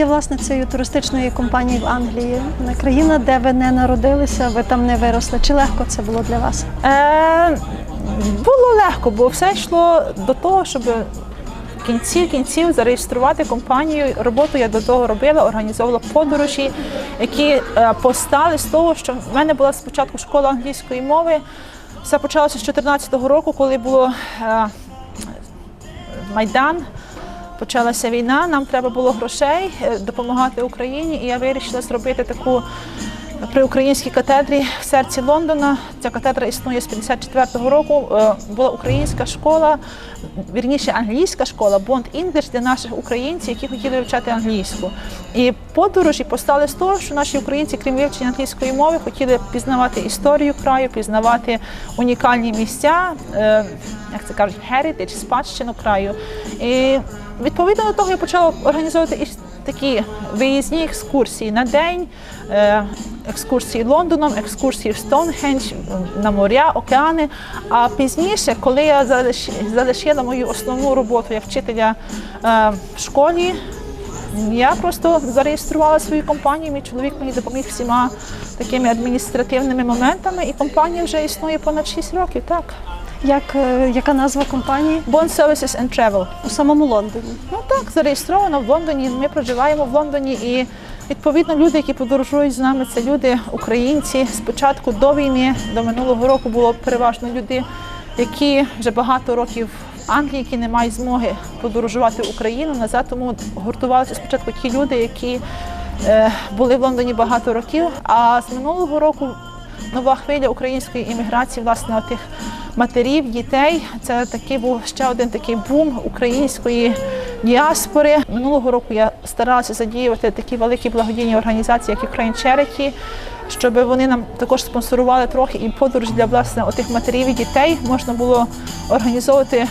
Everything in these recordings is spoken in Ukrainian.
є власницею туристичної компанії в Англії. Країна, де ви не народилися, ви там не виросли. Чи легко це було для вас? Е, було легко, бо все йшло до того, щоб в кінці кінців зареєструвати компанію. Роботу я до того робила, організовувала подорожі, які е, постали з того, що в мене була спочатку школа англійської мови. Все почалося з 2014 року, коли було е, Майдан. Почалася війна, нам треба було грошей е, допомагати Україні, і я вирішила зробити таку при українській катедрі в серці Лондона. Ця катедра існує з 54-го року. Е, Була українська школа, вірніше англійська школа, Bond English для наших українців, які хотіли вивчати англійську. І подорожі постали з того, що наші українці, крім вивчення англійської мови, хотіли пізнавати історію краю, пізнавати унікальні місця, е, як це кажуть, heritage, спадщину краю. І відповідно до того я почала організовувати і такі виїзні екскурсії на день, е, екскурсії Лондоном, екскурсії в Стоунхендж, на моря, океани. А пізніше, коли я залишила мою основну роботу як вчителя е, в школі, я просто зареєструвала свою компанію. Мій чоловік мені допоміг всіма такими адміністративними моментами, і компанія вже існує понад 6 років. Так, Як, е, яка назва компанії? Bond Services and Travel. У самому Лондоні. Ну так, зареєстровано в Лондоні. Ми проживаємо в Лондоні і відповідно люди, які подорожують з нами, це люди, українці. Спочатку до війни, до минулого року було переважно люди, які вже багато років в Англії, які не мають змоги подорожувати в Україну назад. Тому гуртувалися спочатку ті люди, які е, були в Лондоні багато років. А з минулого року нова хвиля української імміграції, власне, тих матерів, дітей. Це такий був ще один такий бум української діаспори. Минулого року я старалася задіювати такі великі благодійні організації, як Ukraine Charity, щоб вони нам також спонсорували трохи і подорож для власне отих матерів і дітей можна було організовувати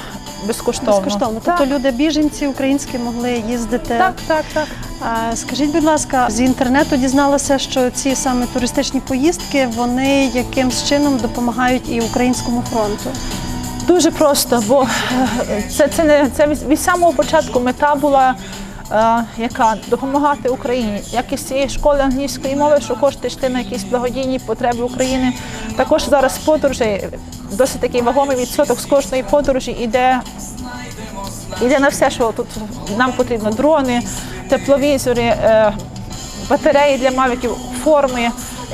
безкоштовно. Безкоштовно. Так, Тобто люди біженці українські могли їздити. так, так, так. А, Скажіть, будь ласка, з інтернету дізналася, що ці саме туристичні поїздки вони якимсь чином допомагають і українському фронту. Дуже просто, бо е, це, це не це від, від самого початку мета була. е, Яка допомагати Україні, як із цієї школи англійської мови, що кошти йшли на якісь благодійні потреби України. Також зараз подорожі досить такий вагомий відсоток з кожної подорожі йде, йде на все, що тут нам потрібно: дрони, тепловізори, е, батареї для мавіків, форми.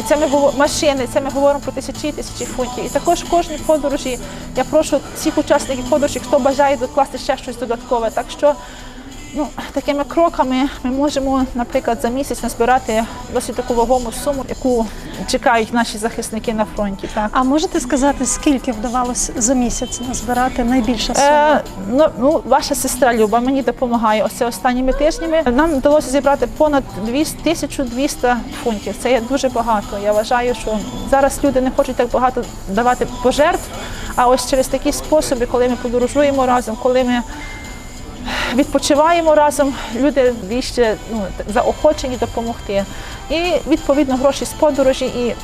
Це ми машини, це ми говоримо про тисячі тисячі фунтів. І також в кожній подорожі я прошу всіх учасників подорожі, хто бажає докласти ще щось додаткове. Так що ну, такими кроками ми можемо, наприклад, за місяць назбирати досить таку вагому суму, яку чекають наші захисники на фронті. Так. А можете сказати, скільки вдавалося за місяць назбирати найбільша сума? Е, ну, ну, ваша сестра Люба мені допомагає ось останніми тижнями. Нам вдалося зібрати понад 200, 1200 фунтів. Це є дуже багато. Я вважаю, що зараз люди не хочуть так багато давати пожертв. А ось через такі способи, коли ми подорожуємо разом, коли ми відпочиваємо разом, люди більше ну, заохочені допомогти. І відповідно гроші з подорожі і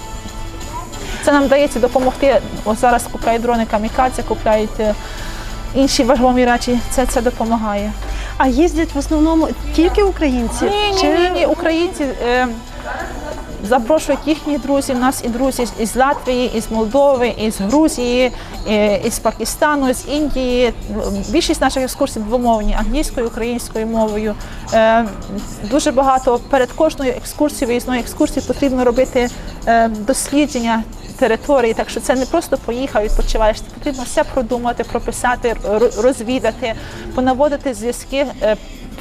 це нам вдається допомогти. Ось зараз купляють дрони камікадзе, купляють е, інші вагомі речі. Це, це допомагає. А їздять в основному тільки українці? Ні, ні, ні, ні. Українці е, запрошують їхніх друзів. Нас і друзі із Латвії, із Молдови, із Грузії, е, із Пакистану, з Індії. Більшість наших екскурсій двомовні англійською, українською мовою. Е, дуже багато перед кожною екскурсією, виїзною екскурсією потрібно робити е, дослідження. Території, так що це не просто поїхав, відпочиваєш. Це потрібно все продумати, прописати, розвідати, понаводити зв'язки,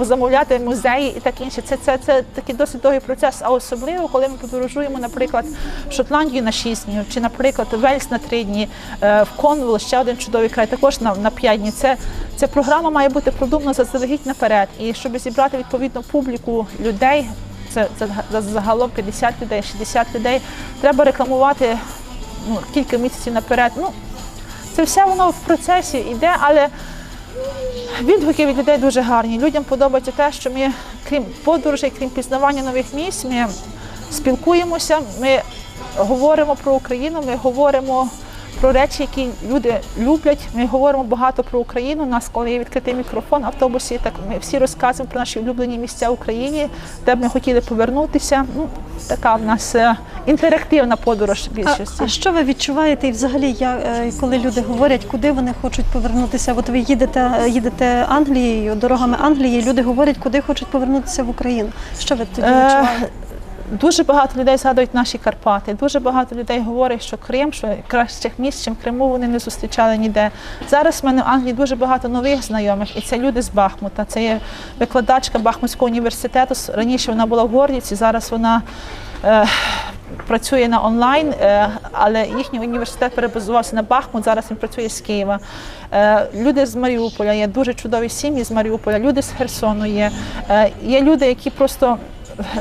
позамовляти музеї і так інше. Це, це, це такий досить довгий процес. А особливо, коли ми подорожуємо, наприклад, в Шотландію на 6 днів, чи, наприклад, Вельс на 3 дні, е, в Конвол, ще один чудовий край, також на, на 5 днів. Це, ця програма має бути продумана заздалегідь наперед. І щоб зібрати відповідну публіку людей. Це, це за- загалом 50 людей, 60 людей. Треба рекламувати ну, кілька місяців наперед. Ну, це все воно в процесі йде, але відгуки від людей дуже гарні. Людям подобається те, що ми, крім подорожей, крім пізнавання нових місць, ми спілкуємося, ми говоримо про Україну, ми говоримо про речі, які люди люблять. Ми говоримо багато про Україну. У нас, коли є відкритий мікрофон в автобусі, так ми всі розказуємо про наші улюблені місця в Україні, де б ми хотіли повернутися. Ну, така в нас е, інтерактивна подорож більшості. а що ви відчуваєте і взагалі, я, е, коли люди говорять, куди вони хочуть повернутися? От ви їдете, е, їдете Англією, дорогами Англії, люди говорять, куди хочуть повернутися в Україну. Що ви тоді відчуваєте? Дуже багато людей згадують наші Карпати. Дуже багато людей говорять, що Крим, що кращих місць, чим Криму вони не зустрічали ніде. Зараз в мене в Англії дуже багато нових знайомих, і це люди з Бахмута. Це є викладачка Бахмутського університету. Раніше вона була в Гордіці, зараз вона. Е, Працює на онлайн, е, але їхній університет перебазувався на Бахмут. Зараз він працює з Києва. Е, Люди з Маріуполя є дуже чудові сім'ї з Маріуполя. Люди з Херсону є. Е, Є люди, які просто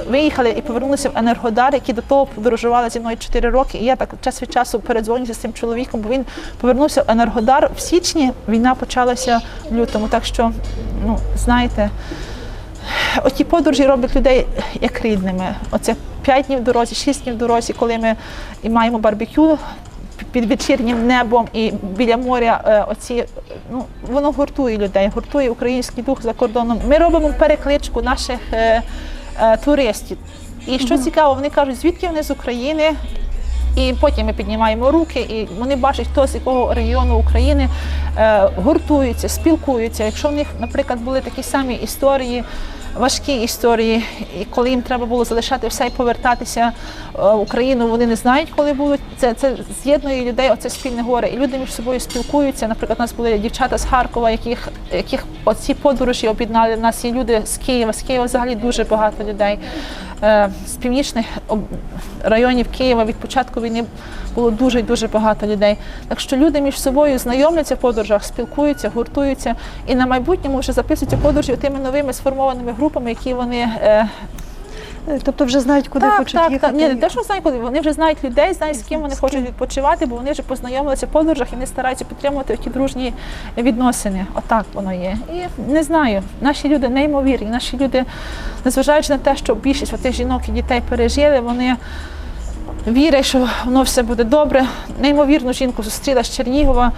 виїхали і повернулися в Енергодар, які до того подорожували зі мною 4 роки. І я так час від часу передзвонюся з цим чоловіком, бо він повернувся в Енергодар в січні. Війна почалася в лютому. Так що, ну знаєте, оті подорожі роблять людей як рідними. Оце 5 днів в дорозі, 6 днів в дорозі, коли ми і маємо барбекю. Під вечірнім небом і біля моря е, оці ну воно гуртує людей, гуртує український дух за кордоном. Ми робимо перекличку наших е, туристів. І що цікаво, вони кажуть, звідки вони з України. І потім ми піднімаємо руки, і вони бачать, хто з якого регіону України е, гуртуються, спілкуються. Якщо в них, наприклад, були такі самі історії, важкі історії, і коли їм треба було залишати все і повертатися е, в Україну, вони не знають, коли будуть. Це, це з'єднує людей, оце спільне горе. І люди між собою спілкуються. Наприклад, у нас були дівчата з Харкова, яких, яких оці подорожі об'єднали. У нас є люди з Києва. З Києва взагалі дуже багато людей. Е, З північних районів Києва від початку війни було дуже дуже багато людей. Так що люди між собою знайомляться в подорожах, спілкуються, гуртуються і на майбутньому вже записуються подорожі тими новими сформованими групами, які вони Е, Тобто вже знають, куди так, хочуть так, їхати. так. Ні, те, що знають, куди вони вже знають людей, знають з ким вони З хочуть відпочивати, бо вони вже познайомилися в подорожах і вони стараються підтримувати ті дружні відносини. Отак воно є. І не знаю, наші люди неймовірні. Наші люди, незважаючи на те, що більшість тих жінок і дітей пережили, вони. Вірять, що воно все буде добре. Неймовірну жінку зустріла з Чернігова,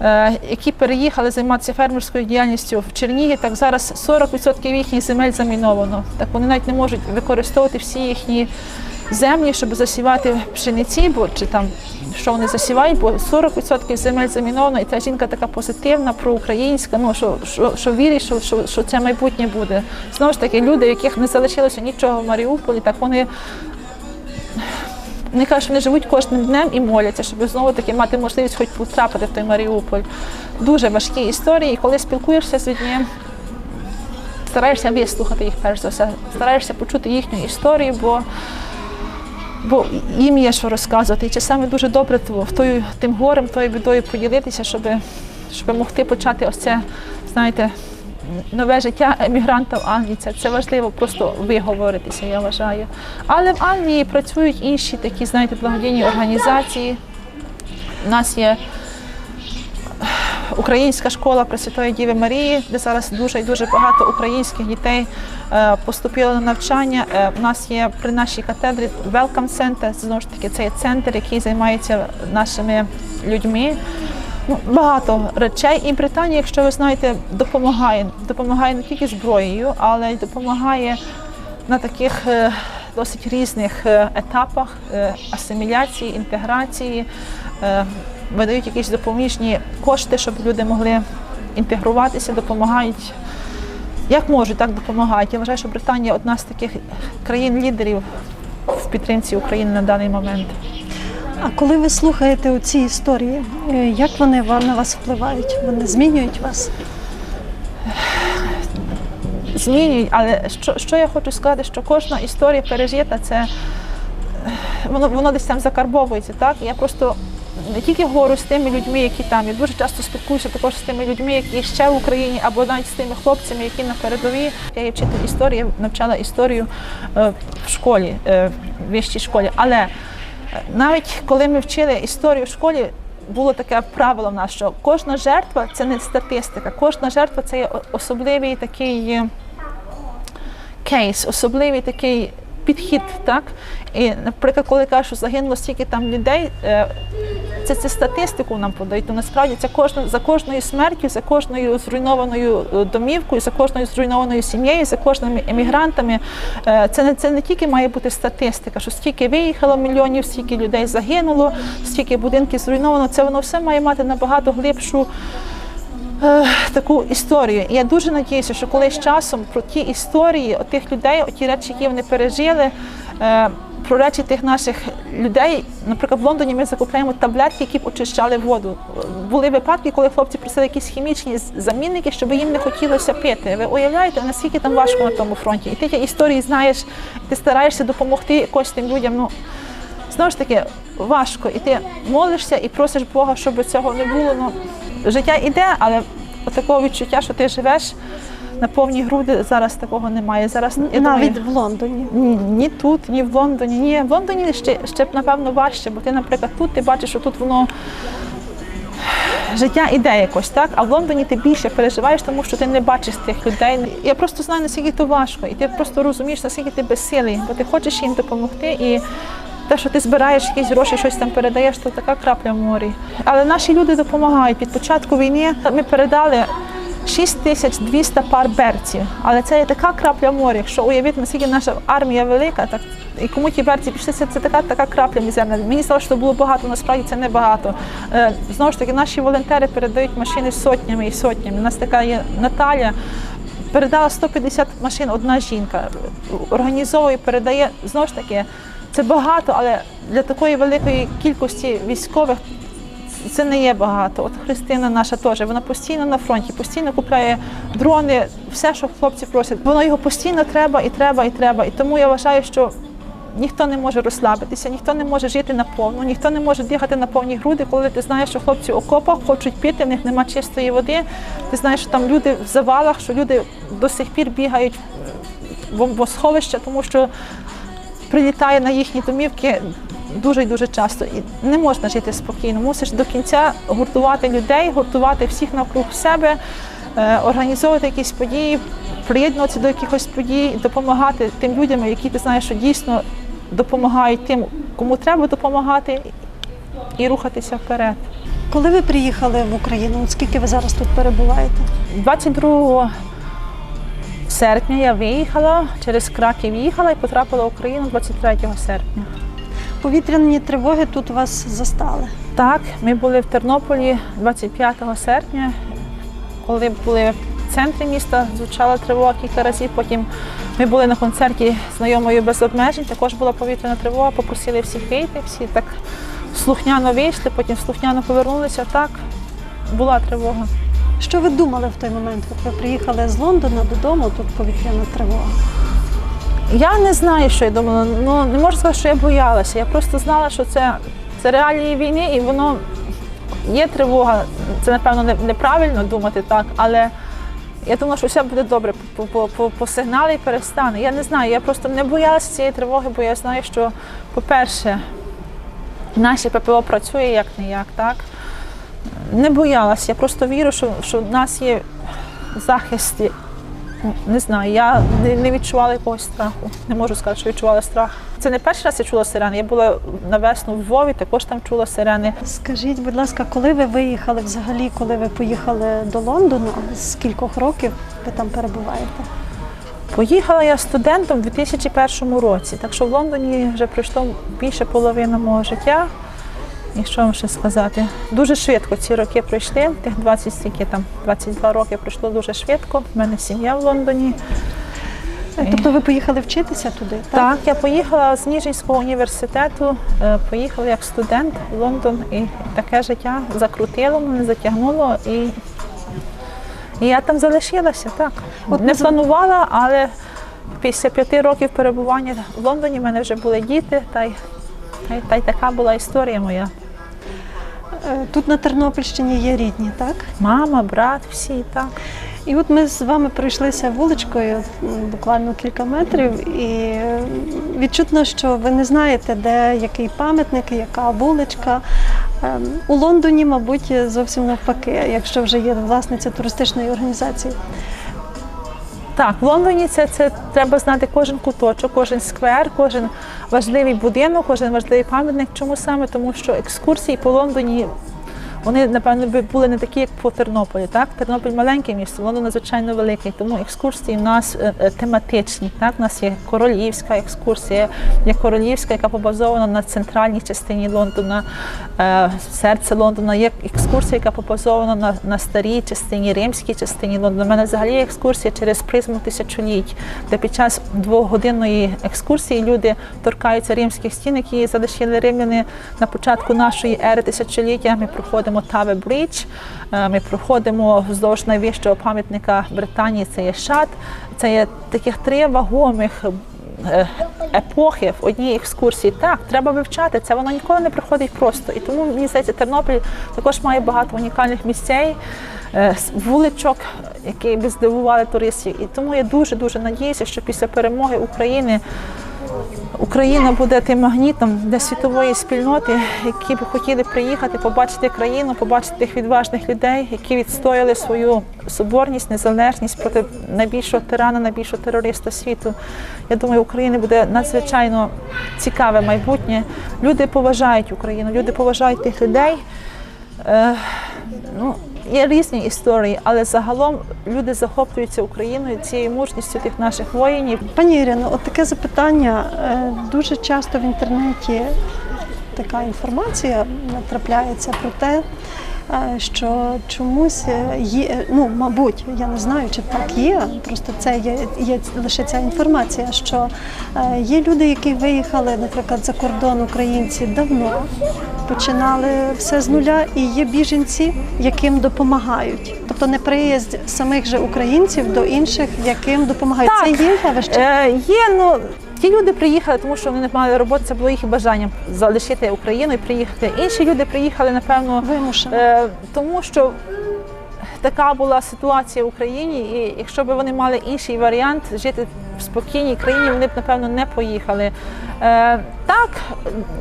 е, які переїхали займатися фермерською діяльністю в Чернігі. Так зараз 40% їхніх земель заміновано. Так вони навіть не можуть використовувати всі їхні землі, щоб засівати пшениці, бо чи там що вони засівають, бо 40% земель заміновано, і ця жінка така позитивна, проукраїнська, ну що, що, що вірить, що, що, що це майбутнє буде. Знову ж таки, люди, яких не залишилося нічого в Маріуполі, так вони вони кажуть, що вони живуть кожним днем і моляться, щоб знову таки мати можливість хоч потрапити в той Маріуполь. Дуже важкі історії, і коли спілкуєшся з людьми, стараєшся вислухати їх перш за все, стараєшся почути їхню історію, бо, бо їм є що розказувати. І часами дуже добре тво- тою, тим горем, тою бідою поділитися, щоб, щоб могти почати ось це, знаєте, нове життя емігранта в Англії. Це, це важливо просто виговоритися, я вважаю. Але в Англії працюють інші такі, знаєте, благодійні організації. У нас є Українська школа Пресвятої Діви Марії, де зараз дуже і дуже багато українських дітей е, поступило на навчання. Е, У нас є при нашій катедрі Welcome Center, знову ж таки це центр, який займається нашими людьми. Ну, багато речей. І Британія, якщо ви знаєте, допомагає. Допомагає не тільки зброєю, але й допомагає на таких е, досить різних е, етапах е, асиміляції, інтеграції. Видають якісь допоміжні кошти, щоб люди могли інтегруватися, допомагають. Як можуть, так допомагають. Я вважаю, що Британія одна з таких країн-лідерів в підтримці України на даний момент. А коли ви слухаєте ці історії, е, як вони на вас впливають? Вони змінюють вас? змінюють. Але що, що я хочу сказати, що кожна історія пережита, це е, воно, воно десь там закарбовується. Так? Я просто не тільки говорю з тими людьми, які там. Я дуже часто спілкуюся також з тими людьми, які ще в Україні, або навіть з тими хлопцями, які на передовій. Я є вчитель історії, я навчала історію е, в школі, в вищій школі. Але навіть коли ми вчили історію в школі, було таке правило в нас, що кожна жертва це не статистика, кожна жертва це є особливий такий е, кейс, особливий такий підхід. Так? І, наприклад, коли кажуть, що загинуло стільки там людей, е, це це, статистику нам подають. То насправді це кожна за кожною смертю, за кожною зруйнованою е, домівкою, за кожною зруйнованою сім'єю, за кожними емігрантами. е, Це не це не тільки має бути статистика, що стільки виїхало мільйонів, стільки людей загинуло, стільки будинків зруйновано. Це воно все має мати набагато глибшу е, таку історію. І я дуже надіюся, що колись часом про ті історії тих людей, ті речі, які вони пережили. Про речі тих наших людей, наприклад, в Лондоні ми закупляємо таблетки, які б очищали воду. Були випадки, коли хлопці просили якісь хімічні замінники, щоб їм не хотілося пити. Ви уявляєте, наскільки там важко на тому фронті? І ти ті історії знаєш, ти стараєшся допомогти якось тим людям. Ну знову ж таки важко. І ти молишся і просиш Бога, щоб цього не було. Ну, життя іде, але такого відчуття, що ти живеш на повні груди, зараз такого немає. Зараз я Навіть думаю, в Лондоні. ні, ні тут, ні в Лондоні. Ні, в Лондоні ще, ще напевно важче, бо ти, наприклад, тут ти бачиш, що тут воно. Життя іде якось, так? А в Лондоні ти більше переживаєш, тому що ти не бачиш тих людей. Я просто знаю, наскільки то важко, і ти просто розумієш, наскільки ти безсилий, бо ти хочеш їм допомогти. І те, що ти збираєш якісь гроші, щось там передаєш, то така крапля в морі. Але наші люди допомагають. Від початку війни ми передали 6200 пар берців. Але це є така крапля в морі. Якщо уявити, наскільки наша армія велика, так і кому ті берці пішли, це, це така, така крапля мізерна. Мені здалося, що було багато, насправді це не. Е, знову ж таки, наші волонтери передають машини сотнями і сотнями. У нас така є Наталя. Передала 150 машин одна жінка. Організовує, передає. Знову ж таки, це багато, але для такої великої кількості військових це не є багато. От Христина наша теж, вона постійно на фронті, постійно купляє дрони, все, що хлопці просять. Воно його постійно треба і треба, і треба. І тому я вважаю, що ніхто не може розслабитися, ніхто не може жити наповну, ніхто не може дихати на повні груди, коли ти знаєш, що хлопці в окопах хочуть пити, в них немає чистої води. Ти знаєш, що там люди в завалах, що люди до сих пір бігають в бомбосховища, тому що прилітає на їхні домівки дуже і дуже часто. І не можна жити спокійно. Мусиш до кінця гуртувати людей, гуртувати всіх навкруг себе, е, організовувати якісь події, приєднуватися до якихось подій, допомагати тим людям, які ти знаєш, що дійсно допомагають тим, кому треба допомагати, і рухатися вперед. Коли ви приїхали в Україну, скільки ви зараз тут перебуваєте? 22 серпня я виїхала, через Краків їхала і потрапила в Україну 23 серпня. Повітряні тривоги тут вас застали. Так, ми були в Тернополі 25 серпня, коли були в центрі міста, звучала тривога кілька разів. Потім ми були на концерті знайомою без обмежень, також була повітряна тривога, попросили всіх вийти, всі так слухняно вийшли, потім слухняно повернулися. Так, була тривога. Що ви думали в той момент? От ви приїхали з Лондона додому, тут повітряна тривога. Я не знаю, що я думала. Ну не можу сказати, що я боялася. Я просто знала, що це, це реалії війни, і воно є тривога. Це напевно неправильно думати так, але я думала, що все буде добре. По, по, по, по сигнали і перестане. Я не знаю. Я просто не боялася цієї тривоги, бо я знаю, що, по-перше, наше ППО працює як не як, так. Не боялася. Я просто вірю, що, що в нас є захист. Не знаю, я не, відчувала якогось страху. Не можу сказати, що відчувала страх. Це не перший раз я чула сирени. Я була на весну в Львові, також там чула сирени. Скажіть, будь ласка, коли ви виїхали взагалі, коли ви поїхали до Лондону, з кількох років ви там перебуваєте? Поїхала я студентом у 2001 році, так що в Лондоні вже пройшло більше половини мого життя. Що вам ще сказати? Дуже швидко ці роки пройшли. Тих 20 стільки там 22 роки пройшло дуже швидко. У мене сім'я в Лондоні. Е, Тобто ви поїхали вчитися туди? Так, я поїхала з Ніжинського університету, е, поїхала як студент в Лондон, і таке життя закрутило мене, затягнуло, і, і я там залишилася. Так. От Не планувала, але після п'яти років перебування в Лондоні в мене вже були діти, та й, та й, та й така була історія моя. Е, Тут на Тернопільщині є рідні, так? Мама, брат, всі так. І от ми з вами пройшлися вуличкою буквально кілька метрів, і відчутно, що ви не знаєте, де який пам'ятник, яка вуличка. Ем, У Лондоні, мабуть, зовсім навпаки, якщо вже є власниця туристичної організації. Так, в Лондоні це, це треба знати кожен куточок, кожен сквер, кожен важливий будинок, кожен важливий пам'ятник. Чому саме? Тому що екскурсії по Лондоні. Вони, напевно, були не такі, як по Тернополі. Так? Тернопіль маленьке місто, Лондон надзвичайно великий, тому екскурсії в нас е, е, тематичні. Так? У нас є королівська екскурсія, є королівська, яка побазована на центральній частині Лондона, е, серце Лондона. Є екскурсія, яка побазована на, на старій частині, римській частині Лондона. У мене взагалі екскурсія через призму тисячоліть, де під час двогодинної екскурсії люди торкаються римських стін, які залишили римляни на початку нашої ери тисячоліття. Ми проходимо Таве Брідж, е, ми проходимо вздовж найвищого пам'ятника Британії. Це є шат. Це є таких три вагомих. е, Епохи в одній екскурсії так треба вивчати це. Воно ніколи не приходить просто. І тому мені здається, Тернопіль також має багато унікальних місцей, е, вуличок, які би здивували туристів. І тому я дуже дуже надіюся, що після перемоги України Україна буде тим магнітом для світової спільноти, які б хотіли приїхати, побачити країну, побачити тих відважних людей, які відстояли свою соборність, незалежність проти найбільшого тирана, найбільшого терориста світу. Я думаю, у України буде надзвичайно цікаве майбутнє. Люди поважають Україну, люди поважають тих людей. Е, ну, є різні історії, але загалом люди захоплюються Україною, цією мужністю тих наших воїнів. Пані Ірино, от таке запитання. Е, Дуже часто в інтернеті така інформація натрапляється про те, е, що чомусь е, є, ну, мабуть, я не знаю, чи так є, просто це є, є лише ця інформація, що є люди, які виїхали, наприклад, за кордон українці давно, починали все з нуля, і є біженці, яким допомагають. Тобто не приїзд самих же українців до інших, яким допомагають. Так. Це є явище. Е, є, ну ті люди приїхали, тому що вони не мали роботи. Це було їх бажанням залишити Україну і приїхати. Інші люди приїхали, напевно, Вимушено. е, тому що. Така була ситуація в Україні, і якщо б вони мали інший варіант жити в спокійній країні, вони б напевно не поїхали. Е, так,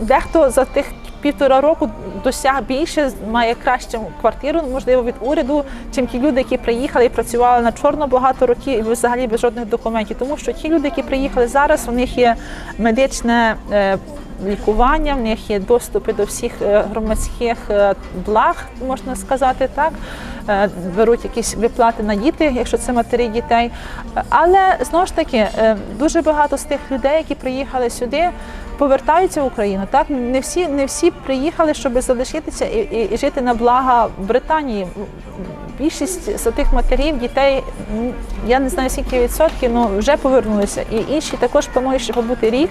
дехто за тих півтора року досяг більше, має кращу квартиру, можливо, від уряду, чим ті люди, які приїхали і працювали на чорно багато років і взагалі без жодних документів. Тому що ті люди, які приїхали зараз, у них є медичне. е, Лікування, в них є доступи до всіх е, громадських е, благ, можна сказати так. Е, Беруть якісь виплати на діти, якщо це матері дітей. Е, Але знову ж таки, е, дуже багато з тих людей, які приїхали сюди, повертаються в Україну. Так не всі, не всі приїхали, щоб залишитися і, і, і жити на блага Британії. Більшість з тих матерів, дітей, я не знаю скільки відсотків, але вже повернулися. І інші також планують ще побути рік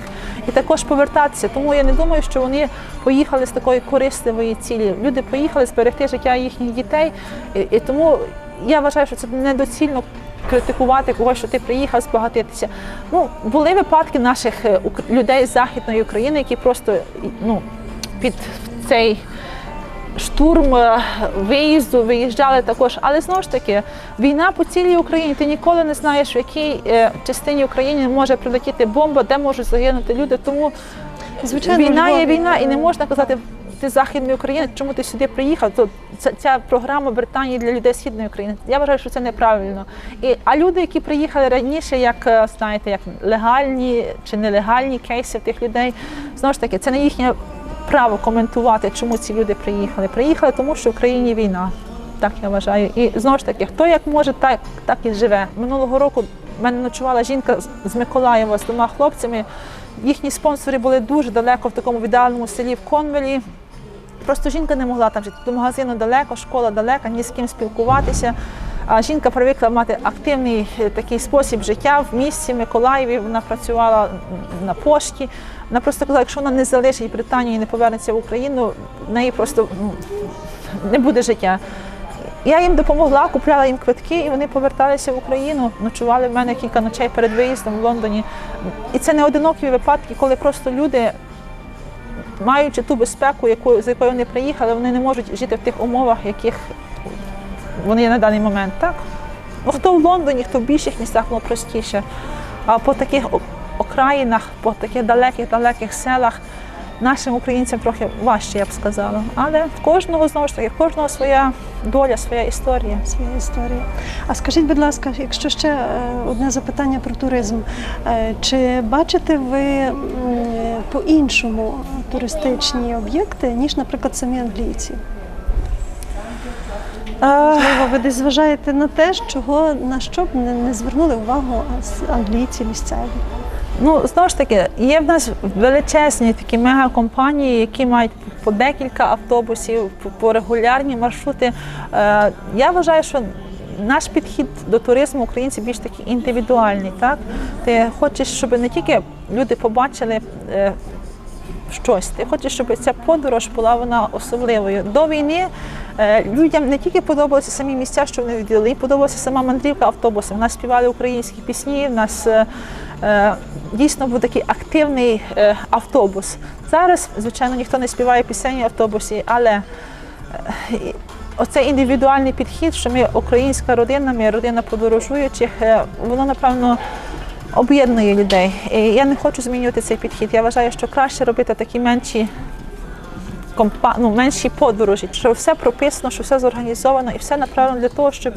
і також повертатися. Тому я не думаю, що вони поїхали з такої корисливої цілі. Люди поїхали зберегти життя їхніх дітей. І, і тому я вважаю, що це недоцільно критикувати когось, що ти приїхав збагатитися. Ну, були випадки наших е, людей з Західної України, які просто ну, під цей штурм е, виїзду виїжджали також. Але знову ж таки, війна по цілій Україні. Ти ніколи не знаєш, в якій е, частині України може прилетіти бомба, де можуть загинути люди. Тому Звичайно, війна є війна, і не можна казати. Ти з західної України, чому ти сюди приїхав? То ця, ця програма Британії для людей східної України. Я вважаю, що це неправильно. І а люди, які приїхали раніше, як е, знаєте, як легальні чи нелегальні кейси тих людей, знову ж таки, це не їхнє право коментувати, чому ці люди приїхали. Приїхали, тому що в Україні війна. Так я вважаю. І знову ж таки, хто як може, так, так і живе. Минулого року в мене ночувала жінка з- Миколаєва з двома хлопцями. Їхні спонсори були дуже далеко в такому віддаленому селі в Конвелі. Просто жінка не могла там жити. До магазину далеко, школа далека, ні з ким спілкуватися. А жінка привикла мати активний е, такий спосіб життя в місті Миколаєві. Вона працювала на пошті. Вона просто казала, якщо вона не залишить Британію і не повернеться в Україну, в неї просто не буде життя. Я їм допомогла, купляла їм квитки, і вони поверталися в Україну. Ночували в мене кілька ночей перед виїздом в Лондоні. І це не одинокі випадки, коли просто люди маючи ту безпеку, яку, з якою вони приїхали, вони не можуть жити в тих умовах, яких вони є на даний момент. Так? Ну, хто в Лондоні, хто в більших містах, воно простіше. А по таких окраїнах, по таких далеких-далеких селах нашим українцям трохи важче, я б сказала. Але в кожного знову ж таки, в кожного своя доля, своя історія. своя історія. А скажіть, будь ласка, якщо ще е, одне запитання про туризм, Е, чи бачите ви по-іншому туристичні об'єкти, ніж, наприклад, самі англійці. Можливо, ви десь зважаєте на те, чого на що б не, не звернули увагу англійці місцеві. Ну, знову ж таки, є в нас величезні такі мегакомпанії, які мають по декілька автобусів, по- по регулярні маршрути. Е, я вважаю, що наш підхід до туризму українців більш такий індивідуальний. Так? Ти хочеш, щоб не тільки люди побачили. е, Щось ти хочеш, щоб ця подорож була вона особливою. До війни е, людям не тільки подобалися самі місця, що вони відвідали, їм подобалася сама мандрівка автобусом. У нас співали українські пісні, в нас е, дійсно був такий активний автобус. Зараз, звичайно, ніхто не співає пісень в автобусі, але оцей індивідуальний підхід, що ми українська родина, ми родина подорожуючих, е, воно напевно. Об'єднує людей. І я не хочу змінювати цей підхід. Я вважаю, що краще робити такі менші компа... ну, менші подорожі, що все прописано, що все зорганізовано і все направлено для того, щоб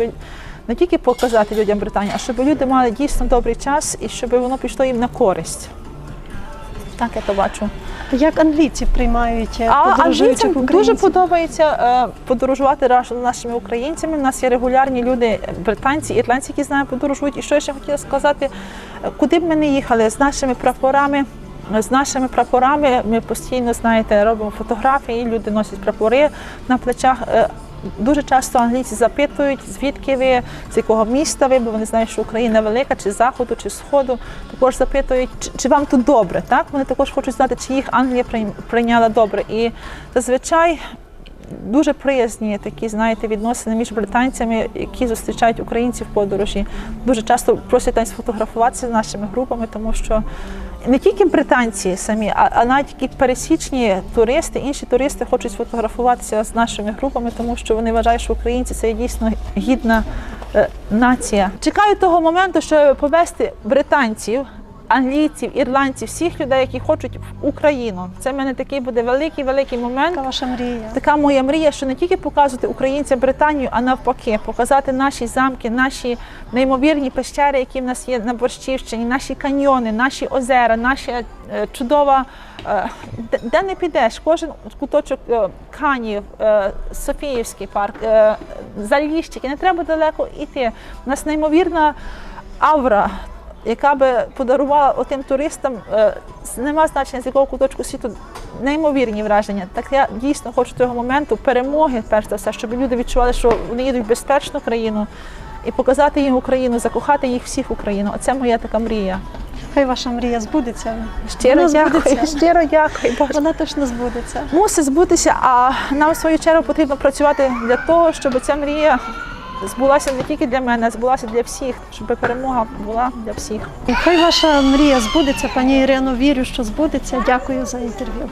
не тільки показати людям Британію, а щоб люди мали дійсно добрий час і щоб воно пішло їм на користь. Так я то бачу. Як англійці приймають е, А подорожуючих англійцям дуже подобається е, подорожувати разом з нашими українцями. У нас є регулярні люди, британці, ірландці, які з нами подорожують. І що я ще хотіла сказати, е, куди б ми не їхали з нашими прапорами. З нашими прапорами ми постійно знаєте, робимо фотографії, люди носять прапори на плечах. Дуже часто англійці запитують, звідки ви, з якого міста ви, бо вони знають, що Україна велика, чи заходу, чи сходу. Також запитують, чи, вам тут добре. Так вони також хочуть знати, чи їх Англія прийняла добре. І зазвичай дуже приязні такі, знаєте, відносини між британцями, які зустрічають українців в подорожі. Дуже часто просять нас сфотографуватися з нашими групами, тому що не тільки британці самі, а, навіть які пересічні туристи, інші туристи хочуть сфотографуватися з нашими групами, тому що вони вважають, що українці це дійсно гідна е, нація. Чекаю того моменту, щоб повести британців. Англійців, ірландців, всіх людей, які хочуть в Україну. Це в мене такий буде великий, великий момент. Яка ваша мрія? Така моя мрія, що не тільки показувати українцям Британію, а навпаки, показати наші замки, наші неймовірні пещери, які в нас є на Борщівщині, наші каньйони, наші озера, наша е, чудова. е, де- не підеш, кожен куточок е, Канів, Софіївський парк, Заліщики, не треба далеко йти. У нас неймовірна авра. Яка би подарувала отим туристам, е, нема значення з якого куточку світу, неймовірні враження. Так я дійсно хочу того моменту перемоги, перш за все, щоб люди відчували, що вони їдуть в безпечну країну і показати їм Україну, закохати їх всіх в Україну. Оце моя така мрія. Хай ваша мрія збудеться. Щиро Вона дякую. збудеться. Щиро дякую. Боже. Вона точно збудеться. Мусить збутися, а нам в свою чергу потрібно працювати для того, щоб ця мрія збулася не тільки для мене, а збулася для всіх, щоб перемога була для всіх. Хай ваша мрія збудеться, пані Ірино. Вірю, що збудеться. Дякую за інтерв'ю.